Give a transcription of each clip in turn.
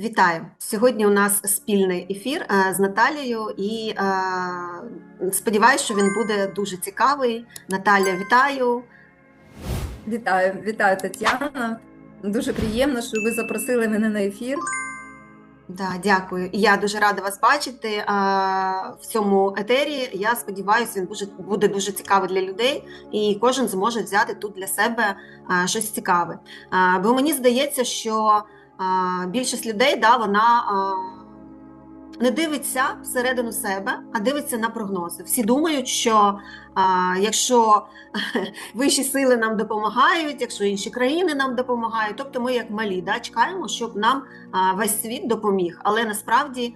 Вітаю! Сьогодні у нас спільний ефір е, з Наталією, і е, сподіваюся, що він буде дуже цікавий. Наталя, вітаю! Вітаю, вітаю, Тетяна. Дуже приємно, що ви запросили мене на ефір. Да, дякую. І я дуже рада вас бачити е, в цьому етері. Я сподіваюся, він дуже буде дуже цікавий для людей, і кожен зможе взяти тут для себе е, щось цікаве. Е, бо мені здається, що більшість людей да, вона не дивиться всередину себе, а дивиться на прогнози. Всі думають, що якщо вищі сили нам допомагають, якщо інші країни нам допомагають, тобто ми як малі да, чекаємо, щоб нам весь світ допоміг. Але насправді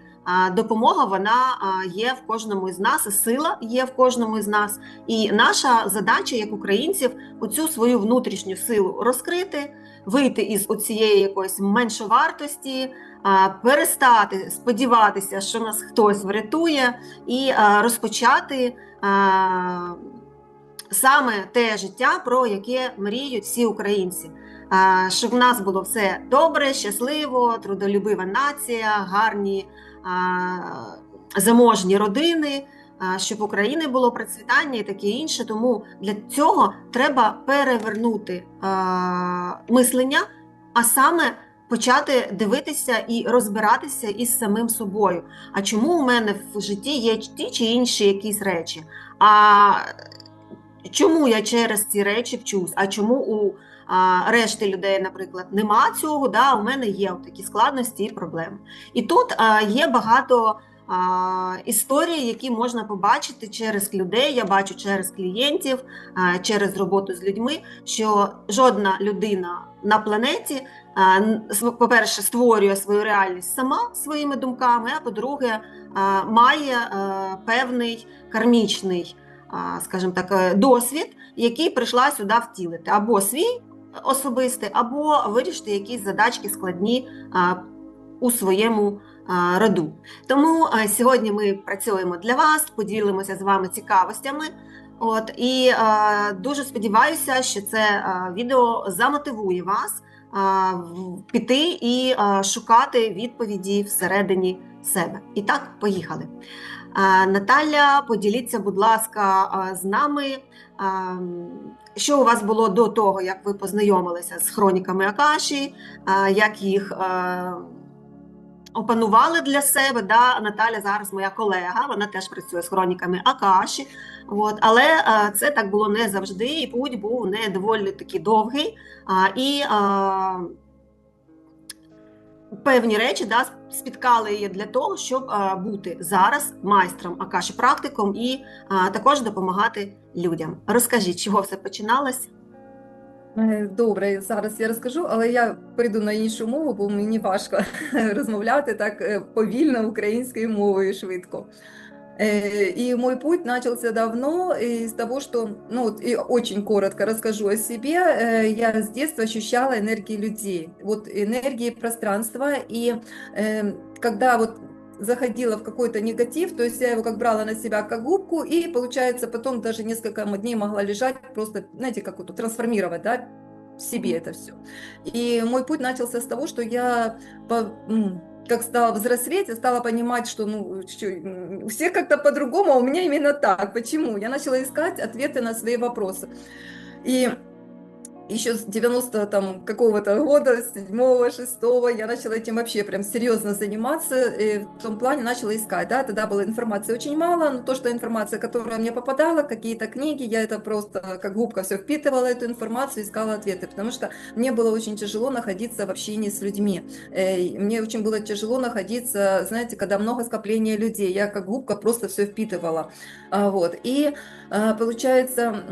допомога вона є в кожному із нас, і сила є в кожному із нас. І наша задача як українців оцю свою внутрішню силу розкрити, вийти із оцієї якоїсь меншовартості перестати сподіватися, що нас хтось врятує, і розпочати саме те життя, про яке мріють всі українці. Щоб в нас було все добре, щасливо, трудолюбива нація, гарні заможні родини, щоб в Україні було процвітання і таке інше. Тому для цього треба перевернути мислення, а саме почати дивитися і розбиратися із самим собою. А чому у мене в житті є ті чи інші якісь речі? А чому я через ці речі вчусь? А чому у а, решти людей, наприклад, нема цього? Да, У мене є такі складності і проблеми. І тут а, є багато історії, які можна побачити через людей. Я бачу через клієнтів, через роботу з людьми, що жодна людина на планеті, по-перше, створює свою реальність сама своїми думками, а по-друге, має певний кармічний, скажімо так, е, досвід, який прийшла сюди втілити, або свій особистий, або вирішити якісь задачки складні у своєму роду. Тому сьогодні ми працюємо для вас, поділимося з вами цікавостями. От І е, дуже сподіваюся, що це е, відео замотивує вас е, піти і е, шукати відповіді всередині себе. І так, поїхали. Наталя, поділіться, будь ласка, з нами, що у вас було до того, як ви познайомилися з хроніками Акаші, як їх. Опанували для себе. Да? Наталя зараз моя колега, вона теж працює з хроніками Акаші. От. Але це так було не завжди, і путь був не доволі таки довгий. І певні речі да, спіткали її для того, щоб а, бути зараз майстром Акаші практиком і а, також допомагати людям. Розкажіть, чого все починалось? Е, добре, зараз я розкажу, але я перейду на іншу мову, бо мені важко розмовляти так е, повільно українською мовою швидко. И мой путь начался давно из того, что, ну и очень коротко расскажу о себе. Я с детства ощущала энергии людей, вот энергии пространства. И когда вот заходила в какой-то негатив, то есть я его как брала на себя как губку, и получается потом даже несколько дней могла лежать, просто, знаете, как вот трансформировать, да, в себе это все. И мой путь начался с того, что я по, как стала взрослеть, я стала понимать, что ну, у всех как-то по-другому, а у меня именно так. Почему? Я начала искать ответы на свои вопросы. И еще с 90 там какого-то года, седьмого, шестого, я начала этим вообще прям серьезно заниматься, и в том плане начала искать, да, тогда была информации очень мало, но то, что информация, которая мне попадала, какие-то книги, я это просто как губка все впитывала эту информацию, искала ответы, потому что мне было очень тяжело находиться в общении с людьми, мне очень было тяжело находиться, знаете, когда много скопления людей, я как губка просто все впитывала, а, вот, и а, получается,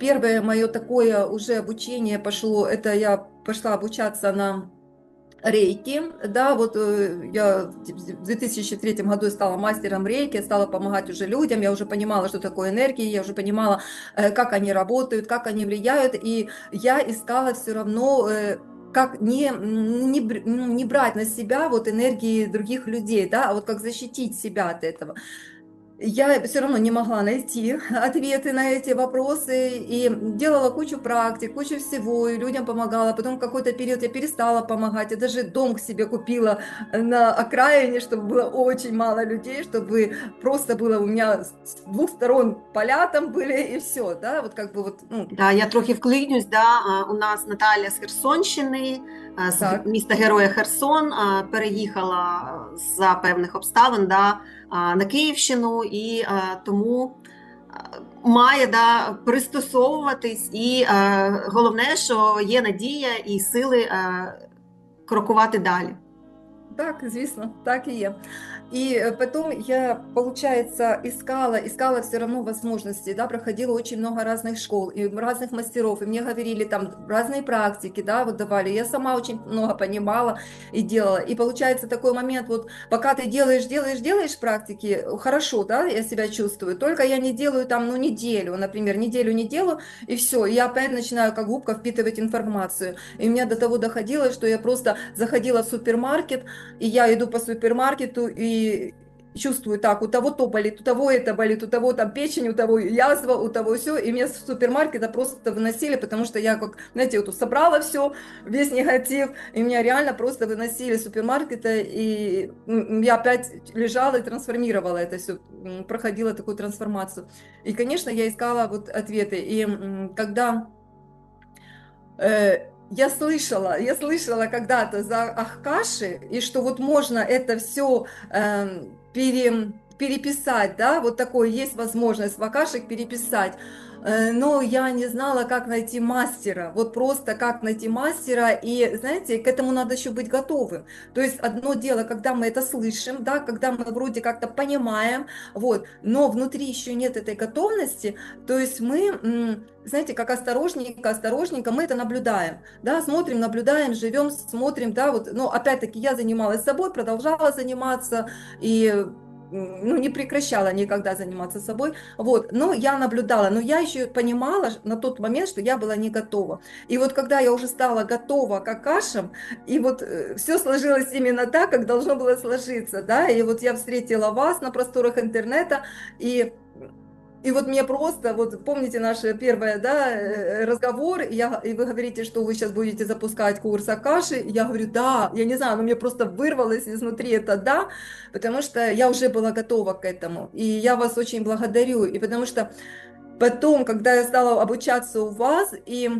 первое мое такое уже обучение пошло, это я пошла обучаться на рейки, да, вот э, я в 2003 году стала мастером рейки, стала помогать уже людям, я уже понимала, что такое энергия, я уже понимала, э, как они работают, как они влияют, и я искала все равно э, как не, не, не брать на себя вот энергии других людей, да, а вот как защитить себя от этого. я все равно не могла найти ответы на эти вопросы и делала кучу практик, кучу всего, и людям помогала. Потом в какой-то период я перестала помогать, я даже дом к себе купила на окраине, чтобы было очень мало людей, чтобы просто было у меня с двух сторон поля там были и все, да, вот как бы вот, ну, Да, я трохи вклинюсь. Да, а, у нас Наталя з Херсонщини, а, з Так. міста Героя Херсон, переїхала за певних обставин да, на Київщину і тому має да, пристосовуватись. І головне, що є надія і сили крокувати далі. Так, звісно, так і є. И э, потом я, получается, искала, искала все равно возможности, да, проходила очень много разных школ и разных мастеров, и мне говорили там разные практики, да, вот давали, я сама очень много понимала и делала, и получается такой момент, вот пока ты делаешь, делаешь, делаешь практики, хорошо, да, я себя чувствую, только я не делаю там, ну, неделю, например, неделю не делаю, и все, я опять начинаю как губка впитывать информацию, и меня до того доходило, что я просто заходила в супермаркет, и я иду по супермаркету и чувствую, так, у того то болит, у того это болит, у того там печень, у того язва, у того все, и меня с супермаркета просто выносили, потому что я как, знаете, вот собрала все, весь негатив, и меня реально просто выносили с супермаркета, и я опять лежала и трансформировала это все, проходила такую трансформацию. И, конечно, я искала вот ответы, и когда э, я слышала, я слышала когда-то за Ахкаши, и что вот можно это все пере, переписать, да, вот такое есть возможность в Акашек переписать. Э, Но я не знала, как найти мастера, вот просто как найти мастера, и, знаете, к этому надо еще быть готовым. То есть одно дело, когда мы это слышим, да, когда мы вроде как-то понимаем, вот, но внутри еще нет этой готовности, то есть мы, знаете, как осторожненько, осторожненько мы это наблюдаем, да, смотрим, наблюдаем, живем, смотрим, да, вот, но опять-таки я занималась собой, продолжала заниматься, и ну, не прекращала никогда заниматься собой, вот, но я наблюдала, но я еще понимала на тот момент, что я была не готова. И вот когда я уже стала готова к акашам, и вот все сложилось именно так, как должно было сложиться, да, и вот я встретила вас на просторах интернета, и и вот мне просто, вот помните наш первый да, э, разговор, и, я, и вы говорите, что вы сейчас будете запускать курс Акаши, я говорю, да, я не знаю, но мне просто вырвалось изнутри это да, потому что я уже была готова к этому, и я вас очень благодарю, и потому что потом, когда я стала обучаться у вас, и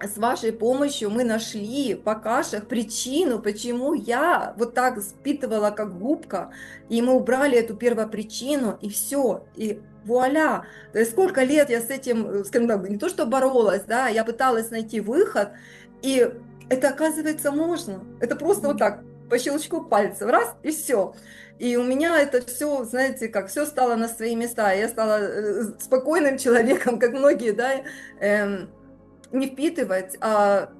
с вашей помощью мы нашли по кашах причину, почему я вот так спитывала как губка, и мы убрали эту первопричину, и все, и вуаля. Сколько лет я с этим, э, скажем так, не то что боролась, да, я пыталась найти выход, и это оказывается можно. Это просто вот так, по щелчку пальцев, раз, и все. И у меня это все, знаете, как все стало на свои места. Я стала э, спокойным человеком, как многие, да, эм, не впитывать, а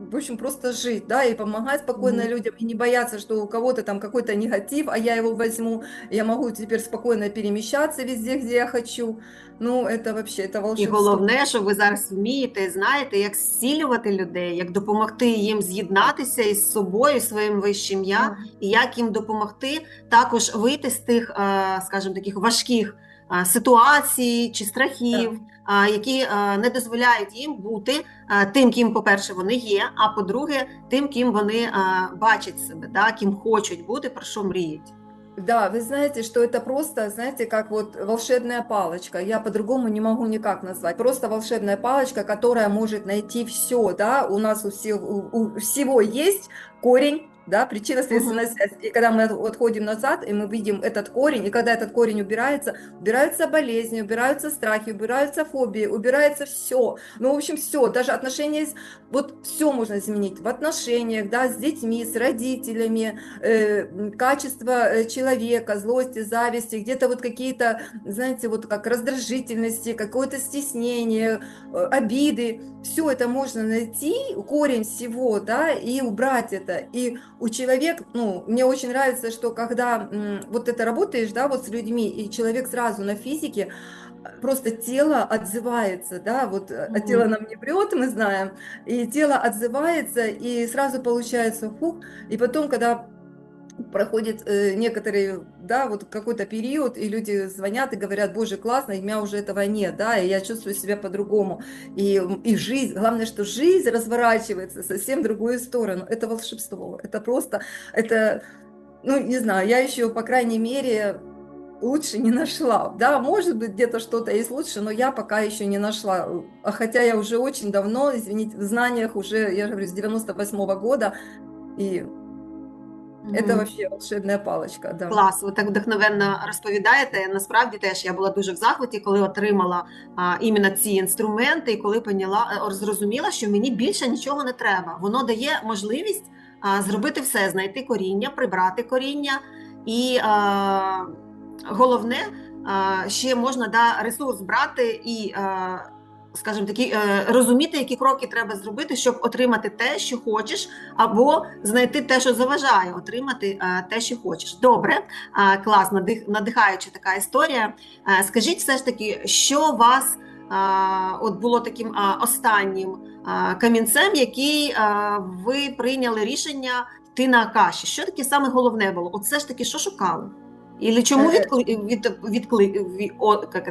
в общем, просто жить, да, и помогать спокойно Мгм. людям, и не бояться, что у кого-то там какой-то негатив, а я его возьму, я могу теперь спокойно перемещаться везде, где я хочу. Ну, это вообще, это І головне, що ви зараз вмієте і знаєте, як зцілювати людей, як допомогти їм з'єднатися із собою, своїм вищим я, і як їм допомогти також вийти з тих, е, скажімо, таких важких е, ситуацій чи страхів, е, які не дозволяють їм бути тим, ким, по-перше, вони є, а по-друге, тим, ким вони бачать себе, да, ким хочуть бути, про що мріють. Да, вы знаете, что это просто, знаете, как вот волшебная палочка. Я по-другому не могу никак назвать. Просто волшебная палочка, которая может найти все, да. У нас у всех, у, у всего есть корень, да, причинно-следственная связь. И когда мы от- отходим назад, и мы видим этот корень, и когда этот корень убирается, убираются болезни, убираются страхи, убираются фобии, убирается все. Ну, в общем, все, даже отношения, вот все можно изменить в отношениях, да, с детьми, с родителями, э, качество э, человека, злости, зависти, где-то вот какие-то, знаете, вот как раздражительности, какое-то стеснение, э, обиды, все это можно найти, корень всего, да, и убрать это. И у человека, ну, мне очень нравится, что когда м, вот это работаешь, да, вот с людьми, и человек сразу на физике, э, просто тело отзывается, да, вот Мгм. тело нам не врет, мы знаем, и тело отзывается, и сразу получается фух, и потом, когда проходит э, некоторые, да, вот какой-то период, и люди звонят и говорят, боже, классно, и у меня уже этого нет, да, и я чувствую себя по-другому. И, и жизнь, главное, что жизнь разворачивается совсем в другую сторону. Это волшебство, это просто, это, ну, не знаю, я еще, по крайней мере, лучше не нашла. Да, может быть, где-то что-то есть лучше, но я пока еще не нашла. А хотя я уже очень давно, извините, в знаниях уже, я же говорю, с 98 года, и это вообще волшебная палочка, да. Клас, ви так вдохновенно розповідаєте. Насправді теж я була дуже в захваті, коли отримала а, іменно ці інструменти, і коли поняла, е, зрозуміла, що мені більше нічого не треба. Воно дає можливість а, зробити все, знайти коріння, прибрати коріння, і а, головне, а, ще можна да, ресурс брати і. А, Скажімо такі, е, розуміти, які кроки треба зробити, щоб отримати те, що хочеш, або знайти те, що заважає отримати е, те, що хочеш. Добре, а, клас, надих, надихаюча така історія. Е, Скажіть все ж таки, що вас от було таким останнім камінцем, який ви прийняли рішення йти на Акаші? Що таке саме головне було? От все ж таки, що шукали? І чому відклик, від, відклик, від,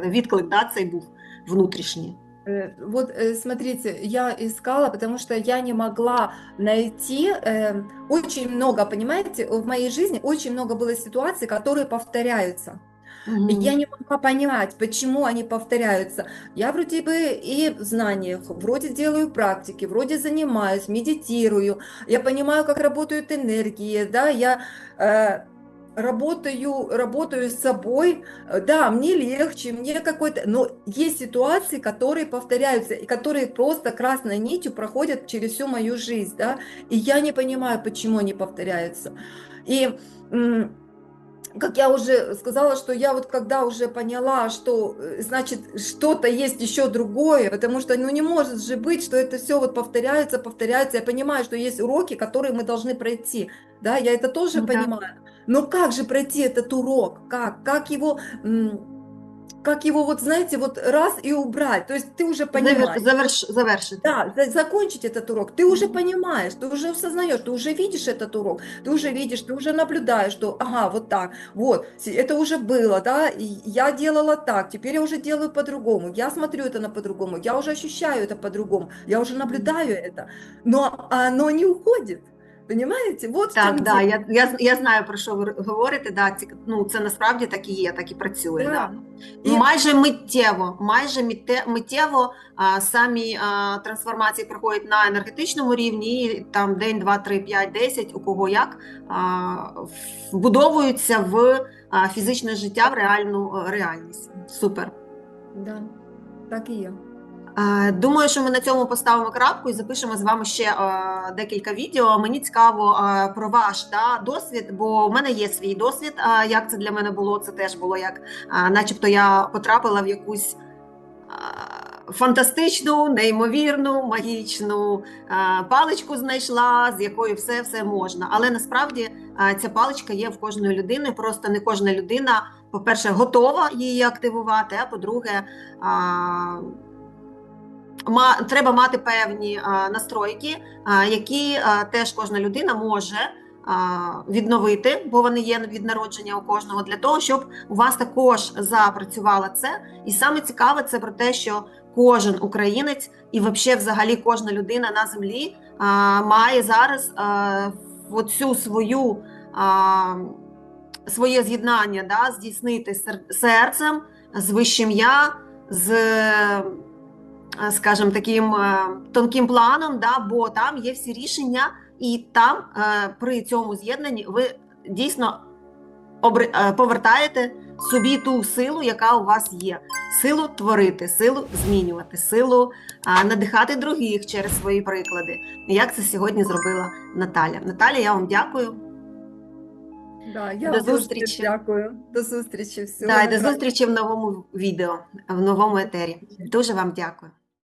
відклик да, цей був внутрішній? Э, Вот э, смотрите, я искала, потому что я не могла найти э, очень много, понимаете, в моей жизни очень много было ситуаций, которые повторяются. И я не могла понять, почему они повторяются. Я вроде бы и в знаниях, вроде делаю практики, вроде занимаюсь, медитирую, я понимаю, как работают энергии, да, я э, работаю, работаю с собой, да, мне легче, мне какой-то, но есть ситуации, которые повторяются и которые просто красной нитью проходят через всю мою жизнь, да, и я не понимаю, почему они повторяются. И как я уже сказала, что я вот когда уже поняла, что э, значит что-то есть еще другое, потому что ну не может же быть, что это все вот повторяется, повторяется. Я понимаю, что есть уроки, которые мы должны пройти, да, я это тоже Ну да. Но как же пройти этот урок? Как? Как его, как его вот знаете, вот раз и убрать? То есть ты уже понимаешь. Заверш, завершити. Да, за- закончить этот урок, ты уже понимаешь, ты уже осознаешь, ты уже видишь этот урок, ты уже видишь, ты уже наблюдаешь, что ага, вот так, вот, это уже было, да, и я делала так, теперь я уже делаю по-другому, я смотрю это на по-другому, я уже ощущаю это по-другому, я уже наблюдаю это, но оно не уходит, понимаете? Вот Так, да, я, я, я знаю про що ви говорите. Да, ці, ну, це насправді так і є, так і працює. Да. Да. І- Майже миттєво, майже миттєво а, самі а, трансформації проходять на енергетичному рівні, і там день, два, три, п'ять, десять, у кого як а, вбудовуються в а, фізичне життя, в реальну реальність. Супер. Да, так і є. Е, Думаю, що ми на цьому поставимо крапку і запишемо з вами ще е, декілька відео. Мені цікаво е, про ваш да, досвід, бо в мене є свій досвід. як це для мене було? Це теж було як, начебто, я потрапила в якусь фантастичну, неймовірну, магічну паличку знайшла, з якою все все можна. Але насправді ця паличка є в кожної людини. Просто не кожна людина, по-перше, готова її активувати, а по-друге, треба мати певні настройки, які теж кожна людина може відновити, бо вони є від народження у кожного, для того, щоб у вас також запрацювало це. І саме цікаве це про те, що кожен українець і вообще взагалі кожна людина на землі має зараз а, оцю свою. Своє з'єднання да, здійснити серцем з вищим я, з скажімо, таким тонким планом, да, бо там є всі рішення, і там при цьому з'єднанні ви дійсно повертаєте собі ту силу, яка у вас є. Силу творити, силу змінювати, силу надихати других через свої приклади. Як це сьогодні зробила Наталя. Наталя, я вам дякую. Да, я До зустрічі. дякую. До зустрічі. Всього Да, і до зустрічі в новому відео, в новому етері. Дуже вам дякую.